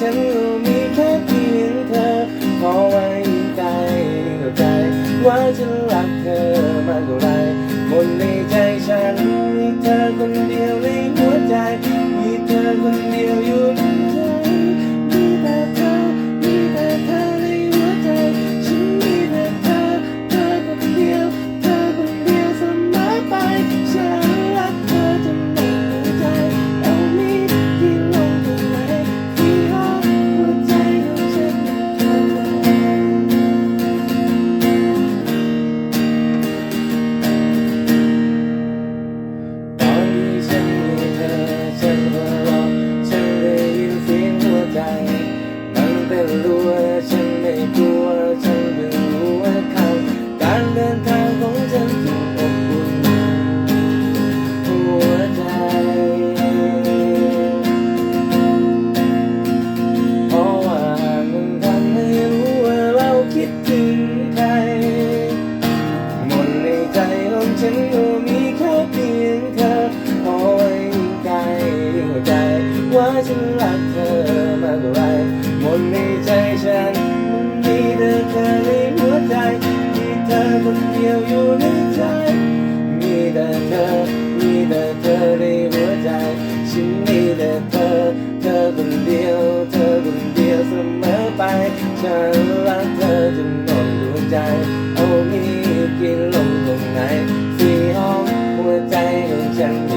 ฉันก็มีแค่เพียงเธอ พอไว้ใจเข้าใจ ว่าฉันรักเธอมากเท่าไรหมดในใจฉันมีเธอคนเดียวในหัวใจ มีเธอคนเดียวอยู่ ใจฉันมันมีแต่เธอในหัวใจมีเธอคนเดียวอยู่ในใจ มีแต่เธอ มีแต่เธอในหัวใจ ฉันมีแต่เธอ เธอคนเดียว เธอคนเดียวเสมอไป ฉันรักเธอจนหมดดวใจ เอามีกินลงตรงไหนสี่ห้องหัวใจของฉัน